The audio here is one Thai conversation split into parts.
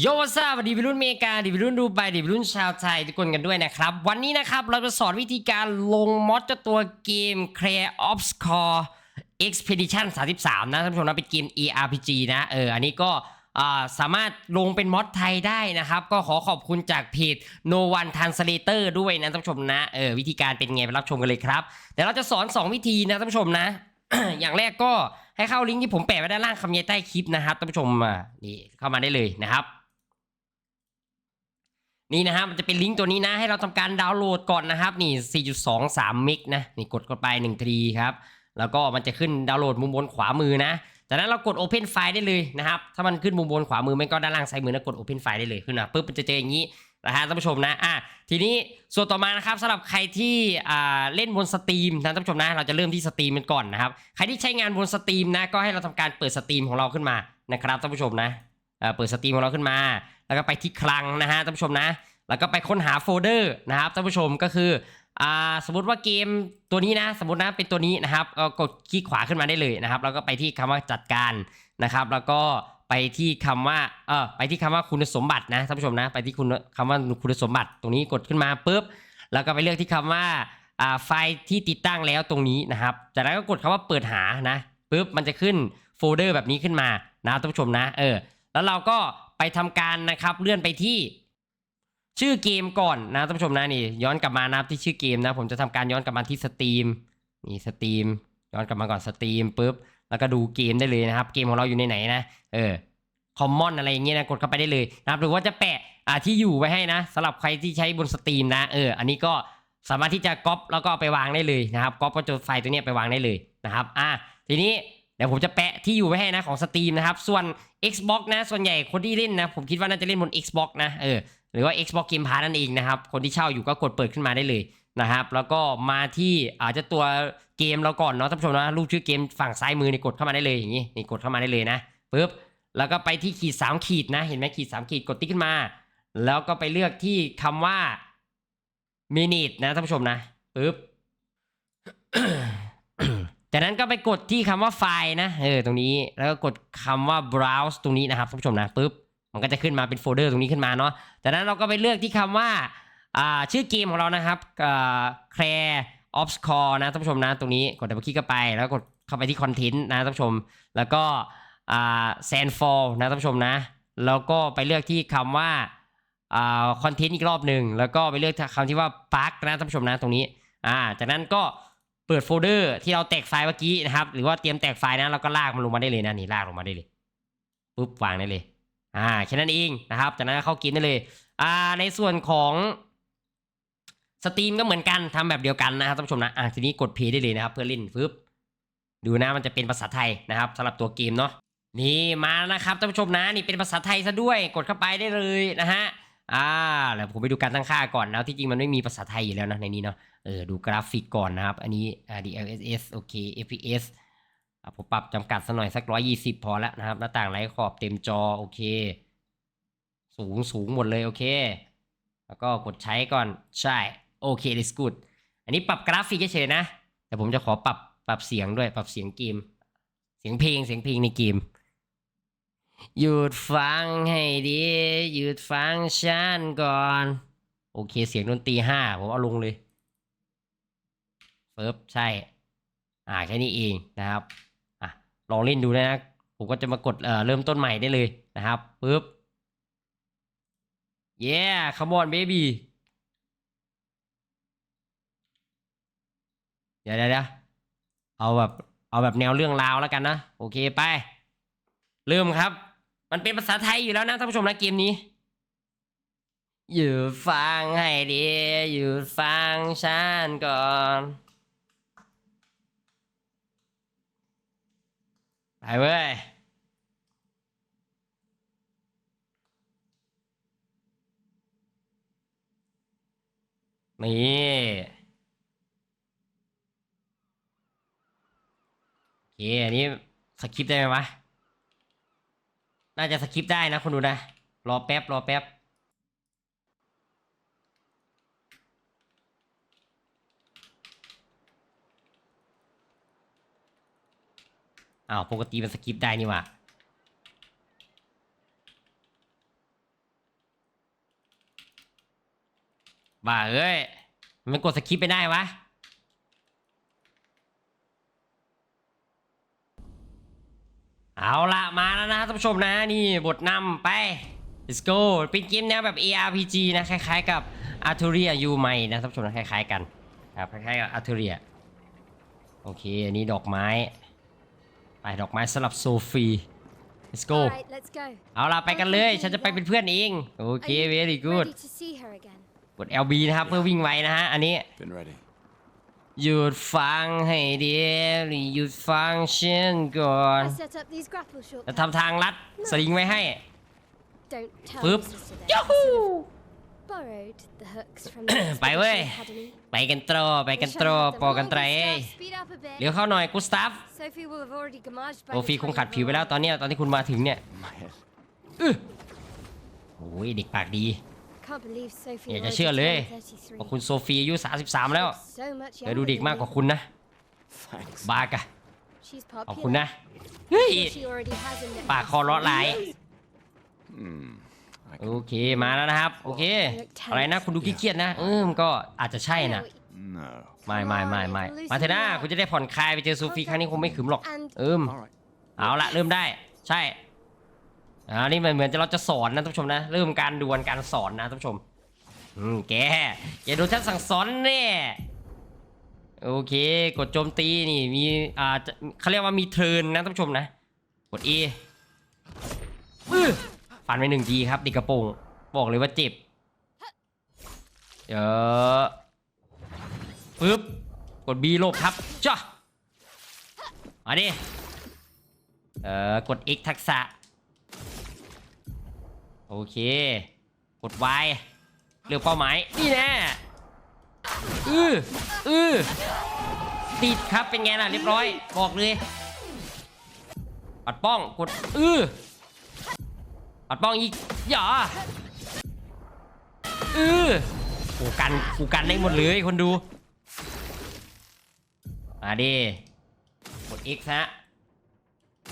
โยวัสวัสดีวัยรุ่นเมกาดีวัยรุ่นดูไบดีวัยรุ่นชาวไทยทุกคนกันด้วยนะครับ วันนี้นะครับเราจะสอนวิธีการลงมอดจตัวเกม Clear Ops Core Expedition 33 นะท่านผู้ชมนะเป็นเกม ERPG นะเอออันนี้ก็สามารถลงเป็นมอดไทยได้นะครับ ก็ขอขอบคุณจากเพจ No One Translator ด้วยนะท่านผู้ชมนะเออวิธีการเป็นไงไปรับชมกันเลยครับเดี๋ยวเราจะสอน 2 วิธีนะท่านผู้ชมนะอย่างแรกก็ให้เข้าลิงก์ที่ผมแปะไว้ด้านล่างคำใต้คลิปนะครับท่านผู้ชมนี่เข้ามาได้เลยนะครับ นี่นะฮะมันจะเป็นลิงก์ตัวนี้นะให้เราทำการดาวน์โหลดก่อนนะครับนี่ 4.23เมกนะนี่กดเข้าไป1ทีครับแล้วก็มันจะขึ้นดาวน์โหลดมุมบนขวามือนะจากนั้นเรากด Open File ได้เลยนะครับถ้ามันขึ้นมุมบนขวามือไม่ก็ด้านล่างซ้ายมือนะกด Open File ได้เลยขึ้นมาปุ๊บมันจะเจออย่างนี้นะฮะท่านผู้ชมนะอะทีนี้ส่วนต่อมานะครับสำหรับใครที่อ่าเล่นบนสตรีมนะท่านผู้ชมนะเราจะเริ่มที่สตรีมกันก่อนนะครับใครที่ใช้งานบนสตรีมนะก็ให้เราทำการเปิดสตรีมของเราขึ้นมานะครับท่านผู้ชมนะเอ่อเปิดสตรีมของเราขึ้นมา แล้วก็ไปที่คลังนะฮะท่านผู้ชมนะ แล้วก็ไปค้นหาโฟลเดอร์นะครับท่านผู้ชมก็คืออ่าสมมติว่าเกมตัวนี้นะ สมมตินะเป็นตัวนี้นะครับก็กดคลิกขวาขึ้นมาได้เลยนะครับ แล้วก็ไปที่คำว่าจัดการนะครับ แล้วก็ไปที่คำว่าเออไปที่คำว่าคุณสมบัตินะท่านผู้ชมนะ ไปที่คุณคำว่าคุณสมบัติตรงนี้กดขึ้นมาปุ๊บแล้วก็ไปเลือกที่คำว่าอ่าไฟล์ที่ติดตั้งแล้วตรงนี้นะครับ จากนั้นก็กดคำว่าเปิดหานะปุ๊บมันจะขึ้นโฟลเดอร์แบบนี้ขึ้นมานะท่านผู้ชมนะเออแล้วเราก็ ไปทำการนะครับเลื่อนไปที่ชื่อเกมก่อนนะท่านผู้ชมนะนี่ ย้อนกลับมานะครับที่ชื่อเกมนะ ผมจะทำการย้อนกลับมาที่สตรีมนี่สตรีมย้อนกลับมาก่อนสตรีมปุ๊บแล้วก็ดูเกมได้เลยนะครับ เกมของเราอยู่ในไหนนะเออคอมมอนอะไรอย่างเงี้ยนะกดเข้าไปได้เลยนะครับหรือว่าจะแปะอ่าที่อยู่ไว้ให้นะสำหรับใครที่ใช้บนสตรีมนะเอออันนี้ก็สามารถที่จะก๊อปแล้วก็เอาไปวางได้เลยนะครับก๊อปก็จะไฟล์ตัวเนี้ยไปวางได้เลยนะครับอะทีนี้ ดี๋ยวผมจะแปะที่อยู่ไว้ให้นะของสตรีมนะครับ ส่วน Xbox นะ ส่วนใหญ่คนที่เล่นนะ ผมคิดว่าน่าจะเล่นบน Xbox นะ เออ หรือว่า Xbox Game Pass นั่นเองนะครับ คนที่เช่าอยู่ก็กดเปิดขึ้นมาได้เลยนะครับ แล้วก็มาที่อาจจะตัวเกมเราก่อนเนาะท่านผู้ชมนะรูปชื่อเกมฝั่งซ้ายมือนี่กดเข้ามาได้เลยอย่างนี้ นี่กดเข้ามาได้เลยนะปุ๊บ แล้วก็ไปที่ขีดสามขีดนะ เห็นไหมขีดสามขีดกดติ๊กขึ้นมา แล้วก็ไปเลือกที่คำว่า minute นะท่านผู้ชมนะปุ๊บ จากนั้นก็ไปกดที่คำว่าไฟล์นะเออตรงนี้แล้วก็กดคำว่า browse ตรงนี้นะครับท่านผู้ชมนะปุ๊บมันก็จะขึ้นมาเป็นโฟลเดอร์ตรงนี้ขึ้นมาเนาะจากนั้นเราก็ไปเลือกที่คำว่าอ่าชื่อเกมของเรานะครับอ่า Claire of Score นะท่านผู้ชมนะตรงนี้กดดับเบิลคลิกเข้าไป แล้วกดเข้าไปที่คอนเทนต์นะท่านผู้ชม แล้วก็อ่า Sandfall นะท่านผู้ชมนะ แล้วก็ไปเลือกที่คำว่าอ่าคอนเทนต์อีกรอบหนึ่งแล้วก็ไปเลือกคำที่ว่า Park นะท่านผู้ชมนะตรงนี้อ่าจากนั้นก็ ปิดโฟลเดอร์ที่เราแตกไฟล์เมื่อกี้นะครับ หรือว่าเตรียมแตกไฟล์นะเราก็ลากมันลงมาได้เลยนะนี่ลากลงมาได้เลยปุ๊บวางได้เลย อ่าแค่นั้นเองนะครับ จากนั้นเข้าเกมได้เลย อ่าในส่วนของสตรีมก็เหมือนกันทำแบบเดียวกันนะครับท่านผู้ชมนะอ่าทีนี้กดเพย์ได้เลยนะครับ เพื่อเล่นปึ๊บดูนะมันจะเป็นภาษาไทยนะครับสำหรับตัวเกมเนาะนี่มาแล้วนะครับท่านผู้ชมนะนี่เป็นภาษาไทยซะด้วยกดเข้าไปได้เลยนะฮะอ่าแล้วผมไปดูการตั้งค่าก่อนนะที่จริงมันไม่มีภาษาไทยอยู่แล้วนะในนี้เนาะ เออดูกราฟิกก่อนนะครับ อันนี้ DLSS โอเค FPS ผมปรับจำกัดสักหน่อยสักร้อยยี่สิบพอแล้วนะครับ หน้าต่างไร้ขอบเต็มจอ โอเค สูงสูงหมดเลย โอเค แล้วก็กดใช้ก่อนใช่ โอเค that's good อันนี้ปรับกราฟิกเฉยๆนะ แต่ผมจะขอปรับปรับเสียงด้วยปรับเสียงเกม เสียงเพลงเสียงเพลงในเกมหยุดฟังให้ดีหยุดฟังฉันก่อน โอเคเสียงดนตรีห้าผมเอาลงเลย เฟิร์บใช่ อ่าแค่นี้เองนะครับอะลองเล่นดูนะผมก็จะมากดเอ่อเริ่มต้นใหม่ได้เลยนะครับปึ๊บ yeah come on baby เดี๋ยวเดี๋ยวเดี๋ยวเอาแบบเอาแบบแนวเรื่องราวแล้วกันนะ โอเคไป เริ่มครับ มันเป็นภาษาไทยอยู่แล้วนะท่านผู้ชมนะเกมนี้หยุดฟังให้ดีหยุดฟังฉันก่อน ไปเว้ย นี่โอเคอันนี้สคริปได้ไหมวะ น่าจะสคริปได้นะคุณดูนะ รอแป๊บ รอแป๊บ อ้าวปกติมันสกิปได้นี่วะบ้าเอ้ย มันกดสกิปไปได้วะ เอาละมาแล้วนะท่านผู้ชมนะนี่บทนำไป let's go เป็นเกมแนวแบบ ARPG นะคล้ายๆกับ a r t u r i a U ใหม่นะท่านผู้ชมนะคล้ายๆกันครับคล้ายๆกับ a r t u r i a โอเค อันนี้ดอกไม้ ไปดอกไม้สลับโซฟี let's go All right, let's go. เอาล่ะไปกันเลย ฉันจะไปเป็นเพื่อนเอง โอเค Are you very good Ready to see her again? กด LB นะครับ เพื่อวิ่งไวนะฮะ อันนี้ Been ready. หยุดฟังให้ดีหยุดฟังฉันก่อน I set up these grapple จะ shortcuts. ทำทางลัดสลิงไว้ให้ Don't tell ปึ๊บ your sister that. ยู I ฮู sort of borrowed the hooks from the ไปเว้ย Expedition Academy. ไปกันตรอไปกัน Wish ตร I อ had them ปอกันไตร all, เอ้ย Gustav. Speed up a bit. เดี๋ยวเข้าหน่อยกุสตาฟ Sophie will have already gamaged by โซ the ฟี time คงขัด you ผิวไปแล้ว arrive. ตอนเนี้ยตอนที่คุณมาถึงเนี่ย My head. โอ้ยเด็กปากดี Can't believe Sophie อยากจะ already เชื่อเลย turned 33. เพราะคุณโซฟีอายุ 33 แล้ว So much เดี๋ยวดูเด็ก younger มาก than กว่า me. คุณนะ Thanks. บากะ She's ขอบคุณ popular. นะ เฮ้ย She already has a network ปากคอเลาะไหล Hmm. I โอ can... เคมาแล้วนะครับ โอเค อะไรนะคุณดูขี้เกียจนะ เออมันก็อาจจะใช่นะ No. ไม่ไม่ไม่ไม่มาเถอะนะคุณจะได้ผ่อนคลายไปเจอโซฟีครั้งนี้คงไม่ขึมหรอก เอิม All right. เอาละเริ่มได้ ใช่อ่านี่มันเหมือนจะเราจะสอนนะท่านผู้ชมนะ เริ่มการดวลการสอนนะท่านผู้ชม อืมแกอย่าโดนฉันสั่งสอนแน่โอเค กดโจมตีนี่มีอ่าจะเขาเรียกว่ามีเทิร์นนะท่านผู้ชมนะ กด E อื้อ ฟันไปหนึ่งทีครับเดิกระโปรงบอกเลยว่าเจ็บเดี๋ยวปึ๊บกด B โลบครับจ้ามาดิเอ่อกด X ทักษะ โอเค กด Y เลือกเป้าหมาย นี่แน่อืออือติดครับเป็นไงล่ะ เรียบร้อย บอกเลย ปัดป้องกด อือ ปัดป้องอีกอย่าอือกูกันกูกันได้หมดเลยคนดูมาดิกด X ฮะ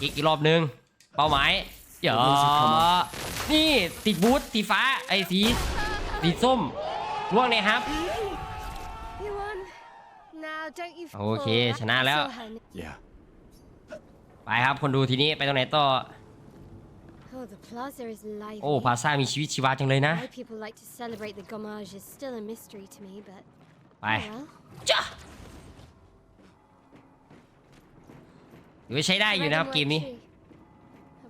อีกอีกรอบหนึ่งเป้าหมายเดี๋ยวนี่ติดบูทสีฟ้าไอ้สีสีส้มล่วงเลยครับ You won. Now don't you โอเค fall. ชนะแล้ว I saw her. Yeah. ไปครับคนดูทีนี้ไปตรงไหนต่อ Oh, the plaza is lively. โอ้พาซ่ามีชีวิตชีวาจังเลยนะ Why people like to celebrate the gommage is still a mystery to me, but ไป oh well. จ้าถือว่าใช้ได้อยู่ Red นะครับ and เกม white นี้ tree.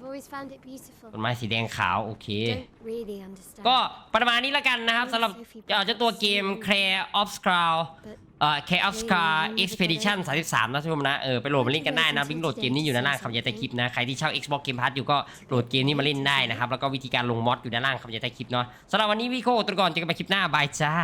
I've always found it beautiful. ต้นไม้สีแดงขาวโอเค Don't really understand. ก็ประมาณนี้แล้วกันนะครับสำหรับเจ้าตัวเกม Clare of Scroll but เอ่อ Clare of Scroll Expedition 33 นะทุกคนนะเออไปโหลดมาเล่นกันได้นะลิงก์โหลดเกมนี้อยู่ด้านล่างคำยันใต้คลิปนะใครที่เช่า Xbox Game Pass อยู่ก็โหลดเกมนี้มาเล่นได้นะครับแล้วก็วิธีการลงมอดอยู่ด้านล่างคำยันใต้คลิปเนาะสำหรับวันนี้วิโก้ตัวก่อนเจอกันใหม่คลิปหน้าบายจ้า